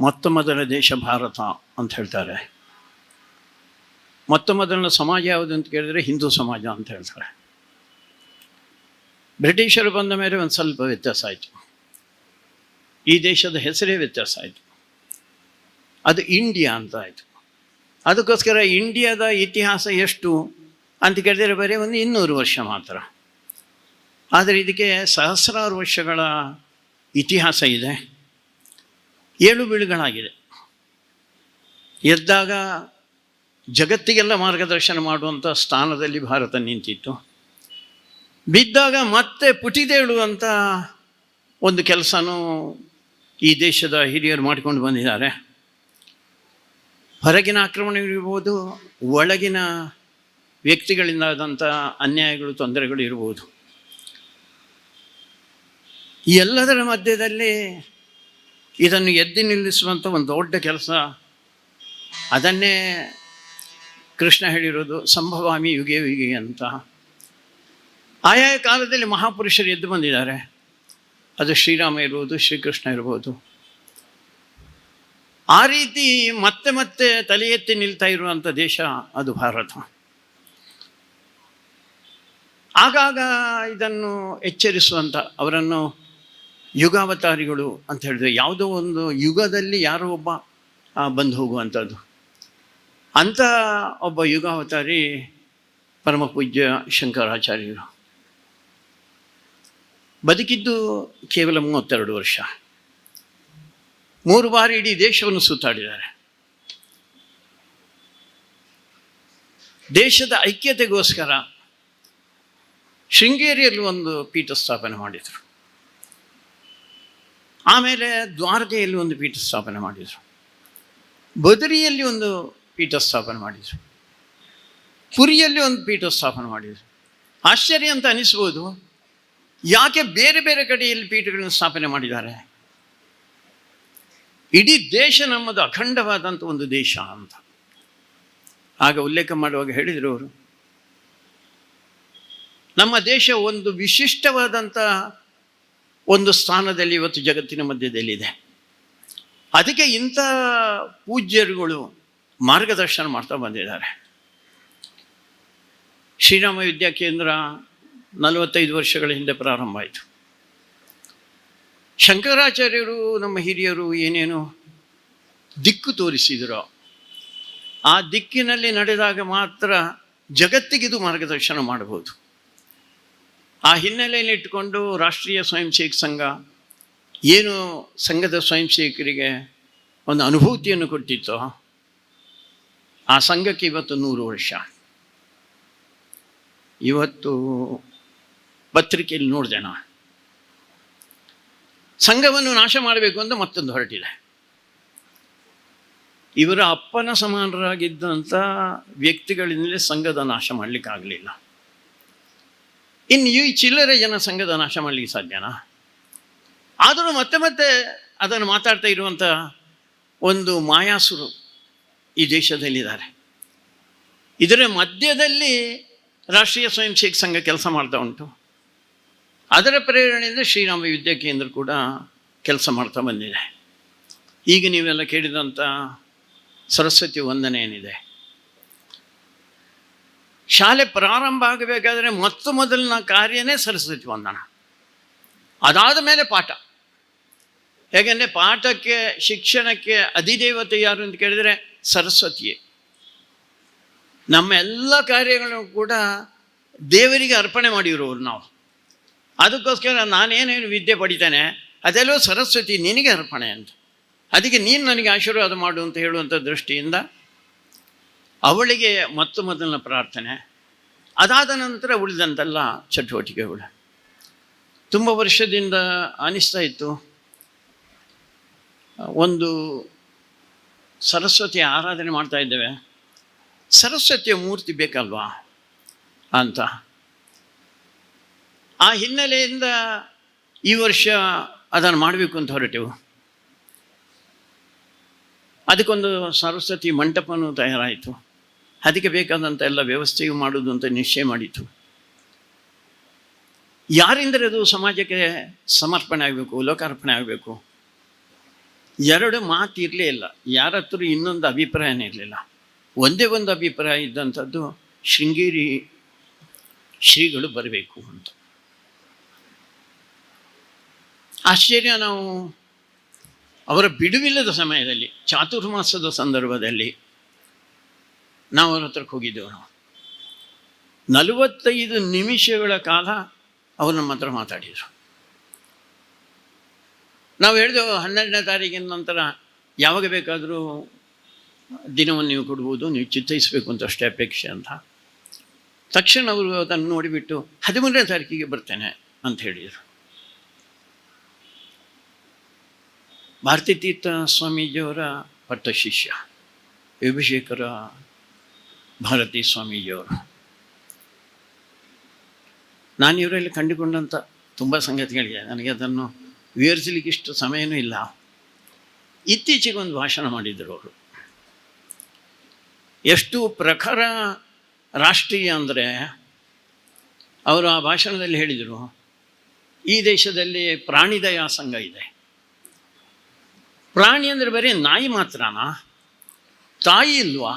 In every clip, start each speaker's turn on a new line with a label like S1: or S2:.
S1: ಮೊತ್ತ ಮೊದಲ ದೇಶ ಭಾರತ ಅಂತ ಹೇಳ್ತಾರೆ. ಮೊತ್ತ ಮೊದಲನ ಸಮಾಜ ಯಾವುದು ಅಂತ ಕೇಳಿದ್ರೆ ಹಿಂದೂ ಸಮಾಜ ಅಂತ ಹೇಳ್ತಾರೆ. ಬ್ರಿಟಿಷರು ಬಂದ ಮೇಲೆ ಒಂದು ಸ್ವಲ್ಪ ವ್ಯತ್ಯಾಸ ಆಯಿತು. ಈ ದೇಶದ ಹೆಸರೇ ವ್ಯತ್ಯಾಸ ಆಯಿತು. ಅದು ಇಂಡಿಯಾ ಅಂತ ಆಯಿತು. ಅದಕ್ಕೋಸ್ಕರ ಇಂಡಿಯಾದ ಇತಿಹಾಸ ಎಷ್ಟು ಅಂತ ಕೇಳಿದರೆ ಬರೀ ಒಂದು ಇನ್ನೂರು ವರ್ಷ ಮಾತ್ರ. ಆದರೆ ಇದಕ್ಕೆ ಸಹಸ್ರಾರು ವರ್ಷಗಳ ಇತಿಹಾಸ ಇದೆ. ಏಳು ಬೀಳುಗಳಾಗಿದೆ. ಎದ್ದಾಗ ಜಗತ್ತಿಗೆಲ್ಲ ಮಾರ್ಗದರ್ಶನ ಮಾಡುವಂಥ ಸ್ಥಾನದಲ್ಲಿ ಭಾರತ ನಿಂತಿತ್ತು. ಬಿದ್ದಾಗ ಮತ್ತೆ ಪುಟಿದೇಳುವಂಥ ಒಂದು ಕೆಲಸನೂ ಈ ದೇಶದ ಹಿರಿಯರು ಮಾಡಿಕೊಂಡು ಬಂದಿದ್ದಾರೆ. ಹೊರಗಿನ ಆಕ್ರಮಣಗಳಿರ್ಬೋದು ಒಳಗಿನ ವ್ಯಕ್ತಿಗಳಿಂದ ಆದಂಥ ಅನ್ಯಾಯಗಳು, ತೊಂದರೆಗಳು ಇರ್ಬೋದು. ಎಲ್ಲದರ ಮಧ್ಯದಲ್ಲಿ ಇದನ್ನು ಎದ್ದು ನಿಲ್ಲಿಸುವಂಥ ಒಂದು ದೊಡ್ಡ ಕೆಲಸ. ಅದನ್ನೇ ಕೃಷ್ಣ ಹೇಳಿರೋದು, ಸಂಭವಾಮಿ ಯುಗೆ ಯುಗೆ ಅಂತ. ಆಯಾ ಕಾಲದಲ್ಲಿ ಮಹಾಪುರುಷರು ಎದ್ದು ಬಂದಿದ್ದಾರೆ. ಅದು ಶ್ರೀರಾಮ ಇರ್ಬೋದು, ಶ್ರೀಕೃಷ್ಣ ಇರ್ಬೋದು. ಆ ರೀತಿ ಮತ್ತೆ ಮತ್ತೆ ತಲೆ ಎತ್ತಿ ನಿಲ್ತಾ ಇರುವಂಥ ದೇಶ ಅದು ಭಾರತ. ಆಗಾಗ ಇದನ್ನು ಎಚ್ಚರಿಸುವಂಥ ಅವರನ್ನು ಯುಗಾವತಾರಿಗಳು ಅಂತ ಹೇಳಿದ್ರೆ ಯಾವುದೋ ಒಂದು ಯುಗದಲ್ಲಿ ಯಾರೋ ಒಬ್ಬ ಬಂದು ಹೋಗುವಂಥದ್ದು. ಅಂಥ ಒಬ್ಬ ಯುಗಾವತಾರಿ ಪರಮ ಪೂಜ್ಯ ಶಂಕರಾಚಾರ್ಯರು. ಬದುಕಿದ್ದು ಕೇವಲ ಮೂವತ್ತೆರಡು ವರ್ಷ. ಮೂರು ಬಾರಿ ಇಡೀ ದೇಶವನ್ನು ಸುತ್ತಾಡಿದ್ದಾರೆ. ದೇಶದ ಐಕ್ಯತೆಗೋಸ್ಕರ ಶೃಂಗೇರಿಯಲ್ಲಿ ಒಂದು ಪೀಠ ಸ್ಥಾಪನೆ ಮಾಡಿದರು. ಆಮೇಲೆ ದ್ವಾರಕೆಯಲ್ಲಿ ಒಂದು ಪೀಠ ಸ್ಥಾಪನೆ ಮಾಡಿದರು. ಬದರಿಯಲ್ಲಿ ಒಂದು ಪೀಠ ಸ್ಥಾಪನೆ ಮಾಡಿದರು. ಪುರಿಯಲ್ಲಿ ಒಂದು ಪೀಠ ಸ್ಥಾಪನೆ ಮಾಡಿದರು. ಆಶ್ಚರ್ಯ ಅಂತ ಅನಿಸ್ಬೋದು. ಯಾಕೆ ಬೇರೆ ಬೇರೆ ಕಡೆಯಲ್ಲಿ ಪೀಠಗಳನ್ನು ಸ್ಥಾಪನೆ ಮಾಡಿದ್ದಾರೆ? ಇಡೀ ದೇಶ ನಮ್ಮದು ಅಖಂಡವಾದಂಥ ಒಂದು ದೇಶ ಅಂತ. ಆಗ ಉಲ್ಲೇಖ ಮಾಡುವಾಗ ಹೇಳಿದರು ಅವರು, ನಮ್ಮ ದೇಶ ಒಂದು ವಿಶಿಷ್ಟವಾದಂಥ ಒಂದು ಸ್ಥಾನದಲ್ಲಿ ಇವತ್ತು ಜಗತ್ತಿನ ಮಧ್ಯದಲ್ಲಿದೆ. ಅದಕ್ಕೆ ಇಂಥ ಪೂಜ್ಯರುಗಳು ಮಾರ್ಗದರ್ಶನ ಮಾಡ್ತಾ ಬಂದಿದ್ದಾರೆ. ಶ್ರೀರಾಮ ವಿದ್ಯಾ ಕೇಂದ್ರ ನಲವತ್ತೈದು ವರ್ಷಗಳ ಹಿಂದೆ ಪ್ರಾರಂಭ ಆಯಿತು. ಶಂಕರಾಚಾರ್ಯರು, ನಮ್ಮ ಹಿರಿಯರು ಏನೇನು ದಿಕ್ಕು ತೋರಿಸಿದರೋ. ಆ ದಿಕ್ಕಿನಲ್ಲಿ ನಡೆದಾಗ ಮಾತ್ರ ಜಗತ್ತಿಗಿದು ಮಾರ್ಗದರ್ಶನ ಮಾಡಬಹುದು. ಆ ಹಿನ್ನೆಲೆಯಲ್ಲಿ ಇಟ್ಟುಕೊಂಡು ರಾಷ್ಟ್ರೀಯ ಸ್ವಯಂ ಸೇವಕ ಸಂಘ ಏನು ಸಂಘದ ಸ್ವಯಂ ಸೇವಕರಿಗೆ ಒಂದು ಅನುಭೂತಿಯನ್ನು ಕೊಟ್ಟಿತ್ತು, ಆ ಸಂಘಕ್ಕೆ ಇವತ್ತು ನೂರು ವರ್ಷ. ಇವತ್ತು ಪತ್ರಿಕೆಯಲ್ಲಿ ನೋಡಿದೆ ನಾ ಸಂಘವನ್ನು ನಾಶ ಮಾಡಬೇಕು ಅಂತ ಮತ್ತೊಂದು ಹೊರಟಿದೆ. ಇವರ ಅಪ್ಪನ ಸಮಾನರಾಗಿದ್ದಂಥ ವ್ಯಕ್ತಿಗಳಿಂದಲೇ ಸಂಘದ ನಾಶ ಮಾಡಲಿಕ್ಕಾಗಲಿಲ್ಲ. ಇನ್ನು ಈ ಚಿಲ್ಲರೆ ಜನ ಸಂಘದ ನಾಶ ಮಾಡಲಿಕ್ಕೆ ಸಾಧ್ಯನಾ? ಆದರೂ ಮತ್ತೆ ಮತ್ತೆ ಅದನ್ನು ಮಾತಾಡ್ತಾ ಇರುವಂಥ ಒಂದು ಮಾಯಾಸುರು ಈ ದೇಶದಲ್ಲಿದ್ದಾರೆ. ಇದರ ಮಧ್ಯದಲ್ಲಿ ರಾಷ್ಟ್ರೀಯ ಸ್ವಯಂ ಸೇವಕ ಸಂಘ ಕೆಲಸ ಮಾಡ್ತಾ ಉಂಟು. ಅದರ ಪ್ರೇರಣೆಯಿಂದ ಶ್ರೀರಾಮ ವಿದ್ಯಾ ಕೇಂದ್ರ ಕೂಡ ಕೆಲಸ ಮಾಡ್ತಾ ಬಂದಿದೆ. ಈಗ ನೀವೆಲ್ಲ ಕೇಳಿದಂಥ ಸರಸ್ವತಿ ವಂದನೆ ಏನಿದೆ? ಶಾಲೆ ಪ್ರಾರಂಭ ಆಗಬೇಕಾದ್ರೆ ಮೊತ್ತ ಮೊದಲಿನ ಕಾರ್ಯನೇ ಸರಸ್ವತಿ ವಂದನ. ಅದಾದ ಮೇಲೆ ಪಾಠ. ಹೇಗೆಂದರೆ ಪಾಠಕ್ಕೆ, ಶಿಕ್ಷಣಕ್ಕೆ ಅಧಿದೇವತೆ ಯಾರು ಅಂತ ಕೇಳಿದರೆ ಸರಸ್ವತಿಯೇ. ನಮ್ಮ ಎಲ್ಲ ಕಾರ್ಯಗಳನ್ನು ಕೂಡ ದೇವರಿಗೆ ಅರ್ಪಣೆ ಮಾಡಿರೋರು ನಾವು. ಅದಕ್ಕೋಸ್ಕರ ನಾನೇನೇನು ವಿದ್ಯೆ ಪಡಿತೇನೆ, ಅದೆಲ್ಲೋ ಸರಸ್ವತಿ ನಿನಗೆ ಅರ್ಪಣೆ ಅಂತ. ಅದಕ್ಕೆ ನೀನು ನನಗೆ ಆಶೀರ್ವಾದ ಮಾಡು ಅಂತ ಹೇಳುವಂಥ ದೃಷ್ಟಿಯಿಂದ ಅವಳಿಗೆ ಮೊತ್ತ ಮೊದಲಿನ ಪ್ರಾರ್ಥನೆ. ಅದಾದ ನಂತರ ಉಳಿದಂತೆಲ್ಲ ಚಟುವಟಿಕೆಗಳು. ತುಂಬ ವರ್ಷದಿಂದ ಅನಿಸ್ತಾ ಇತ್ತು. ಒಂದು ಸರಸ್ವತಿ ಆರಾಧನೆ ಮಾಡ್ತಾ ಇದ್ದೇವೆ. ಸರಸ್ವತಿಯ ಮೂರ್ತಿ ಬೇಕಲ್ವಾ ಅಂತ. ಆ ಹಿನ್ನೆಲೆಯಿಂದ ಈ ವರ್ಷ ಅದನ್ನು ಮಾಡಬೇಕು ಅಂತ ಹೊರಟೆವು. ಅದಕ್ಕೊಂದು ಸರಸ್ವತಿ ಮಂಟಪನೂ ತಯಾರಾಯಿತು. ಅದಕ್ಕೆ ಬೇಕಾದಂಥ ಎಲ್ಲ ವ್ಯವಸ್ಥೆಯು ಮಾಡೋದು ಅಂತ ನಿಶ್ಚಯ ಮಾಡಿತು. ಯಾರಿಂದರೆ ಅದು ಸಮಾಜಕ್ಕೆ ಸಮರ್ಪಣೆ ಆಗಬೇಕು, ಲೋಕಾರ್ಪಣೆ ಆಗಬೇಕು? ಎರಡು ಮಾತು ಇರಲೇ ಇಲ್ಲ. ಯಾರ ಹತ್ರ ಇನ್ನೊಂದು ಅಭಿಪ್ರಾಯನೇ ಇರಲಿಲ್ಲ. ಒಂದೇ ಒಂದು ಅಭಿಪ್ರಾಯ ಇದ್ದಂಥದ್ದು ಶೃಂಗೇರಿ ಶ್ರೀಗಳು ಬರಬೇಕು ಅಂತ. ಆಶ್ಚರ್ಯ, ನಾವು ಅವರ ಬಿಡುವಿಲ್ಲದ ಸಮಯದಲ್ಲಿ, ಚಾತುರ್ಮಾಸದ ಸಂದರ್ಭದಲ್ಲಿ ನಾವು ಅವ್ರ ಹತ್ರಕ್ಕೆ ಹೋಗಿದ್ದೆವು ನಾವು. ನಲವತ್ತೈದು ನಿಮಿಷಗಳ ಕಾಲ ಅವರು ನಮ್ಮ ಹತ್ರ ಮಾತಾಡಿದರು. ನಾವು ಹೇಳಿದೆವು, ಹನ್ನೆರಡನೇ ತಾರೀಕಿನ ನಂತರ ಯಾವಾಗ ಬೇಕಾದರೂ ದಿನವನ್ನು ನೀವು ಕೊಡ್ಬೋದು, ನೀವು ಚಿತ್ತೈಸಬೇಕು ಅಂತ ಅಷ್ಟೇ ಅಪೇಕ್ಷೆ ಅಂತ. ತಕ್ಷಣ ಅವರು ಅದನ್ನು ನೋಡಿಬಿಟ್ಟು, ಹದಿಮೂರನೇ ತಾರೀಕಿಗೆ ಬರ್ತೇನೆ ಅಂತ ಹೇಳಿದರು. ಭಾರತೀ ತೀರ್ಥ ಸ್ವಾಮೀಜಿಯವರ ಪಟ್ಟ ಶಿಷ್ಯ ವಿಭುಶೇಖರ ಭಾರತೀ ಸ್ವಾಮೀಜಿಯವರು. ನಾನು ಇವರಲ್ಲಿ ಕಂಡುಕೊಂಡಂಥ ತುಂಬ ಸಂಗತಿಗಳಿಗೆ ನನಗೆ ಅದನ್ನು ವಿವರಿಸಲಿಕ್ಕೆ ಇಷ್ಟು ಸಮಯನೂ ಇಲ್ಲ. ಇತ್ತೀಚೆಗೆ ಒಂದು ಭಾಷಣ ಮಾಡಿದರು ಅವರು. ಎಷ್ಟು ಪ್ರಖರ ರಾಷ್ಟ್ರೀಯ ಅಂದರೆ ಅವರು ಆ ಭಾಷಣದಲ್ಲಿ ಹೇಳಿದರು, ಈ ದೇಶದಲ್ಲಿ ಪ್ರಾಣಿದಯಾ ಸಂಘ ಇದೆ. ಪ್ರಾಣಿ ಅಂದರೆ ಬರೀ ನಾಯಿ ಮಾತ್ರನಾ? ತಾಯಿ ಇಲ್ವಾ?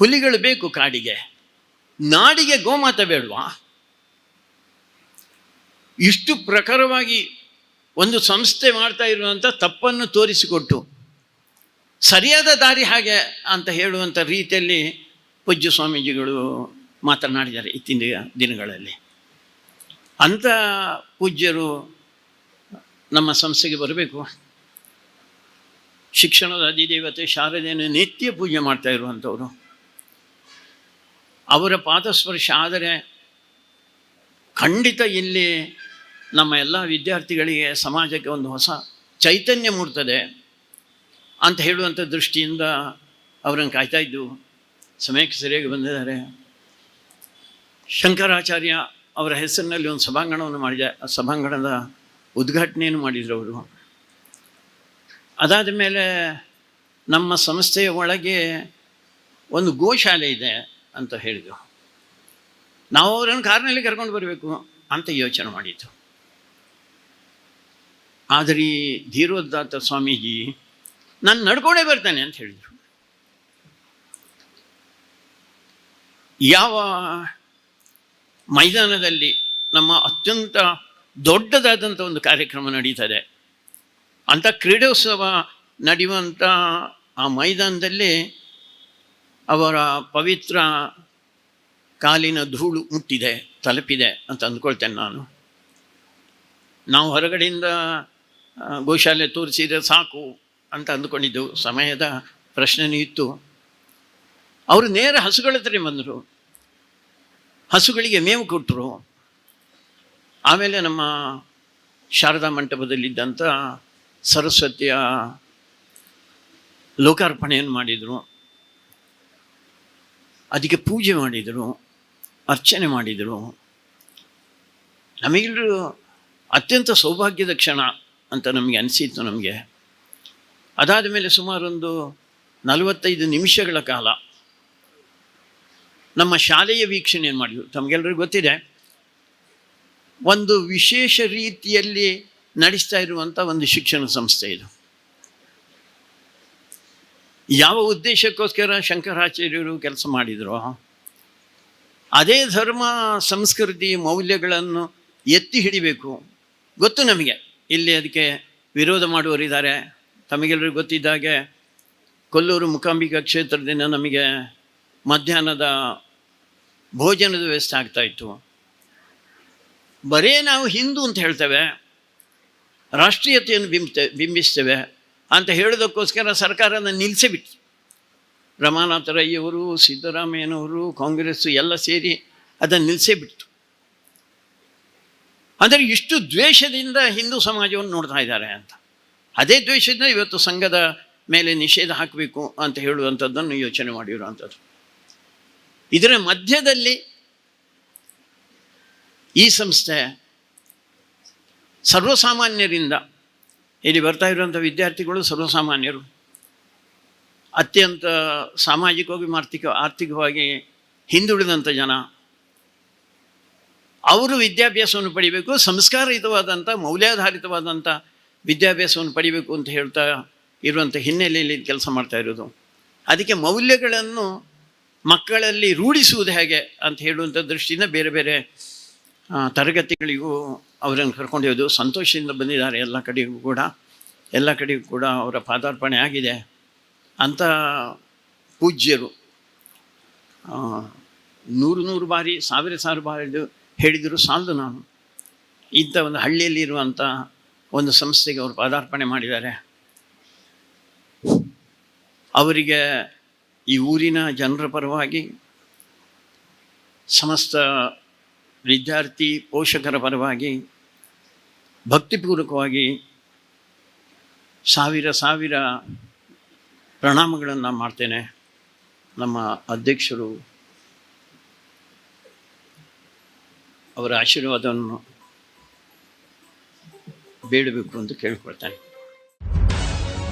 S1: ಹುಲಿಗಳು ಬೇಕು ಕಾಡಿಗೆ. ನಾಡಿಗೆ ಗೋಮಾತ ಬೇಡವಾ? ಇಷ್ಟು ಪ್ರಖರವಾಗಿ ಒಂದು ಸಂಸ್ಥೆ ಮಾಡ್ತಾ ಇರುವಂಥ ತಪ್ಪನ್ನು ತೋರಿಸಿಕೊಟ್ಟು ಸರಿಯಾದ ದಾರಿ ಹಾಗೆ ಅಂತ ಹೇಳುವಂಥ ರೀತಿಯಲ್ಲಿ ಪೂಜ್ಯ ಸ್ವಾಮೀಜಿಗಳು ಮಾತನಾಡಿದ್ದಾರೆ ಇತ್ತಿನ ದಿನಗಳಲ್ಲಿ. ಅಂಥ ಪೂಜ್ಯರು ನಮ್ಮ ಸಂಸ್ಥೆಗೆ ಬರಬೇಕು. ಶಿಕ್ಷಣದ ಅಧಿದೇವತೆ ಶಾರದೆಯನ್ನು ನಿತ್ಯ ಪೂಜೆ ಮಾಡ್ತಾ ಇರುವಂಥವ್ರು ಅವರ ಪಾದಸ್ಪರ್ಶ ಆದರೆ ಖಂಡಿತ ಇಲ್ಲಿ ನಮ್ಮ ಎಲ್ಲ ವಿದ್ಯಾರ್ಥಿಗಳಿಗೆ ಸಮಾಜಕ್ಕೆ ಒಂದು ಹೊಸ ಚೈತನ್ಯ ಮೂಡ್ತದೆ ಅಂತ ಹೇಳುವಂಥ ದೃಷ್ಟಿಯಿಂದ ಅವರನ್ನು ಕಾಯ್ತಾ ಇದ್ದು ಸಮಯಕ್ಕೆ ಸರಿಯಾಗಿ ಬಂದಿದ್ದಾರೆ. ಶಂಕರಾಚಾರ್ಯ ಅವರ ಹೆಸರಿನಲ್ಲಿ ಒಂದು ಸಭಾಂಗಣವನ್ನು ಮಾಡಿದೆ ಆ ಸಭಾಂಗಣದ ಉದ್ಘಾಟನೆಯನ್ನು ಮಾಡಿದರು ಅವರು. ಅದಾದ ಮೇಲೆ ನಮ್ಮ ಸಂಸ್ಥೆಯ ಒಳಗೆ ಒಂದು ಗೋಶಾಲೆ ಇದೆ. ಅಂತ ಹೇಳಿದರು. ನಾವು ಅವರನ್ನು ಕಾರ್ನಲ್ಲಿ ಕರ್ಕೊಂಡು ಬರಬೇಕು ಅಂತ ಯೋಚನೆ ಮಾಡಿದ್ದು ಆದರೆ ಧೀರೋದ್ದಾತ ಸ್ವಾಮೀಜಿ, ನಾನು ನಡ್ಕೊಂಡೇ ಬರ್ತಾನೆ ಅಂತ ಹೇಳಿದರು. ಯಾವ ಮೈದಾನದಲ್ಲಿ ನಮ್ಮ ಅತ್ಯಂತ ದೊಡ್ಡದಾದಂಥ ಒಂದು ಕಾರ್ಯಕ್ರಮ ನಡೀತದೆ ಅಂಥ ಕ್ರೀಡೋತ್ಸವ ನಡೆಯುವಂಥ ಆ ಮೈದಾನದಲ್ಲಿ ಅವರ ಪವಿತ್ರ ಕಾಲಿನ ಧೂಳು ಮುಟ್ಟಿದೆ, ತಲುಪಿದೆ ಅಂತ ಅಂದ್ಕೊಳ್ತೇನೆ ನಾನು. ನಾವು ಹೊರಗಡೆಯಿಂದ ಗೋಶಾಲೆ ತೋರಿಸಿದರೆ ಸಾಕು ಅಂತ ಅಂದ್ಕೊಂಡಿದ್ದು, ಸಮಯದ ಪ್ರಶ್ನೆನೂ ಇತ್ತು. ಅವರು ನೇರ ಹಸುಗಳ ಹತ್ರ ಬಂದರು. ಹಸುಗಳಿಗೆ ಮೇವು ಕೊಟ್ಟರು ಆಮೇಲೆ ನಮ್ಮ ಶಾರದಾ ಮಂಟಪದಲ್ಲಿದ್ದಂಥ ಸರಸ್ವತಿಯ ಲೋಕಾರ್ಪಣೆಯನ್ನು ಮಾಡಿದರು. ಅದಕ್ಕೆ ಪೂಜೆ ಮಾಡಿದರು, ಅರ್ಚನೆ ಮಾಡಿದರು. ನಮಗೆಲ್ಲರೂ ಅತ್ಯಂತ ಸೌಭಾಗ್ಯದ ಕ್ಷಣ ಅಂತ ನಮಗೆ ಅನಿಸಿತ್ತು ನಮಗೆ. ಅದಾದ ಮೇಲೆ ಸುಮಾರೊಂದು ನಲವತ್ತೈದು ನಿಮಿಷಗಳ ಕಾಲ ನಮ್ಮ ಶಾಲೆಯ ವೀಕ್ಷಣೆ ಮಾಡಿದ್ರು. ತಮಗೆಲ್ಲರಿಗೂ ಗೊತ್ತಿದೆ, ಒಂದು ವಿಶೇಷ ರೀತಿಯಲ್ಲಿ ನಡೆಸ್ತಾ ಇರುವಂಥ ಒಂದು ಶಿಕ್ಷಣ ಸಂಸ್ಥೆ ಇದು. ಯಾವ ಉದ್ದೇಶಕ್ಕೋಸ್ಕರ ಶಂಕರಾಚಾರ್ಯರು ಕೆಲಸ ಮಾಡಿದ್ರು, ಅದೇ ಧರ್ಮ, ಸಂಸ್ಕೃತಿ, ಮೌಲ್ಯಗಳನ್ನು ಎತ್ತಿ ಹಿಡಿಬೇಕು. ಗೊತ್ತು ನಮಗೆ. ಇಲ್ಲಿ ಅದಕ್ಕೆ ವಿರೋಧ ಮಾಡುವರಿದ್ದಾರೆ ತಮಗೆಲ್ಲರಿಗೂ ಗೊತ್ತಿದ್ದಾಗೆ ಕೊಲ್ಲೂರು ಮುಕಾಂಬಿಕಾ ಕ್ಷೇತ್ರದಿಂದ ನಮಗೆ ಮಧ್ಯಾಹ್ನದ ಭೋಜನದ ವ್ಯವಸ್ಥೆ ಆಗ್ತಾಯಿತ್ತು ಬರೇ ನಾವು ಹಿಂದೂ ಅಂತ ಹೇಳ್ತೇವೆ. ರಾಷ್ಟ್ರೀಯತೆಯನ್ನು ಬಿಂಬ್ತೆ, ಬಿಂಬಿಸ್ತೇವೆ. ಅಂತ ಹೇಳೋದಕ್ಕೋಸ್ಕರ ಸರ್ಕಾರನ ನಿಲ್ಲಿಸಿಬಿಟ್ಟು ರಮಾನಾಥ ರೈಯವರು ಸಿದ್ದರಾಮಯ್ಯನವರು, ಕಾಂಗ್ರೆಸ್ಸು ಎಲ್ಲ ಸೇರಿ ಅದನ್ನು ನಿಲ್ಲಿಸೇ ಬಿಟ್ಟು ಅಂದರೆ ಇಷ್ಟು ದ್ವೇಷದಿಂದ ಹಿಂದೂ ಸಮಾಜವನ್ನು ನೋಡ್ತಾ ಇದ್ದಾರೆ ಅಂತ. ಅದೇ ದ್ವೇಷದಿಂದ ಇವತ್ತು ಸಂಘದ ಮೇಲೆ ನಿಷೇಧ ಹಾಕಬೇಕು ಅಂತ ಹೇಳುವಂಥದ್ದನ್ನು ಯೋಚನೆ ಮಾಡಿರುವಂಥದ್ದು. ಇದರ ಮಧ್ಯದಲ್ಲಿ ಈ ಸಂಸ್ಥೆ ಸರ್ವಸಾಮಾನ್ಯರಿಂದ ಇಲ್ಲಿ ಬರ್ತಾ ಇರುವಂಥ ವಿದ್ಯಾರ್ಥಿಗಳು ಸರ್ವಸಾಮಾನ್ಯರು. ಅತ್ಯಂತ ಸಾಮಾಜಿಕವಾಗಿ ಆರ್ಥಿಕ ಆರ್ಥಿಕವಾಗಿ ಹಿಂದುಳಿದಂಥ ಜನ. ಅವರು ವಿದ್ಯಾಭ್ಯಾಸವನ್ನು ಪಡಿಬೇಕು, ಸಂಸ್ಕಾರಯುತವಾದಂಥ, ಮೌಲ್ಯಾಧಾರಿತವಾದಂಥ ವಿದ್ಯಾಭ್ಯಾಸವನ್ನು ಪಡಿಬೇಕು ಅಂತ ಹೇಳ್ತಾ ಇರುವಂಥ ಹಿನ್ನೆಲೆಯಲ್ಲಿ ಕೆಲಸ ಮಾಡ್ತಾ ಇರೋದು. ಅದಕ್ಕೆ ಮೌಲ್ಯಗಳನ್ನು ಮಕ್ಕಳಲ್ಲಿ ರೂಢಿಸುವುದು ಹೇಗೆ ಅಂತ ಹೇಳುವಂಥ ದೃಷ್ಟಿಯಿಂದ ಬೇರೆ ಬೇರೆ ತರಗತಿಗಳಿಗೂ ಅವರನ್ನು ಕರ್ಕೊಂಡು ಹೋದು ಸಂತೋಷದಿಂದ ಬಂದಿದ್ದಾರೆ ಎಲ್ಲ ಕಡೆಗೂ ಕೂಡ. ಎಲ್ಲ ಕಡೆಗೂ ಕೂಡ ಅವರ ಪಾದಾರ್ಪಣೆ ಆಗಿದೆ. ಅಂಥ ಪೂಜ್ಯರು ನೂರು ನೂರು ಬಾರಿ, ಸಾವಿರ ಸಾವಿರ ಬಾರಿ ಹೇಳಿದರು ಸಾಲದು ನಾನು. ಇಂಥ ಒಂದು ಹಳ್ಳಿಯಲ್ಲಿರುವಂಥ ಒಂದು ಸಂಸ್ಥೆಗೆ ಅವರು ಪಾದಾರ್ಪಣೆ ಮಾಡಿದ್ದಾರೆ. ಅವರಿಗೆ ಈ ಊರಿನ ಜನರ ಪರವಾಗಿ ಸಮಸ್ತ ವಿದ್ಯಾರ್ಥಿ ಪೋಷಕರ ಪರವಾಗಿ ಭಕ್ತಿಪೂರ್ವಕವಾಗಿ ಸಾವಿರ ಸಾವಿರ ಪ್ರಣಾಮಗಳನ್ನು ಮಾಡ್ತೇನೆ ನಮ್ಮ ಅಧ್ಯಕ್ಷರು. ಅವರ ಆಶೀರ್ವಾದವನ್ನು ಬೇಡಬೇಕು ಅಂತ ಕೇಳ್ಕೊಳ್ತೇನೆ.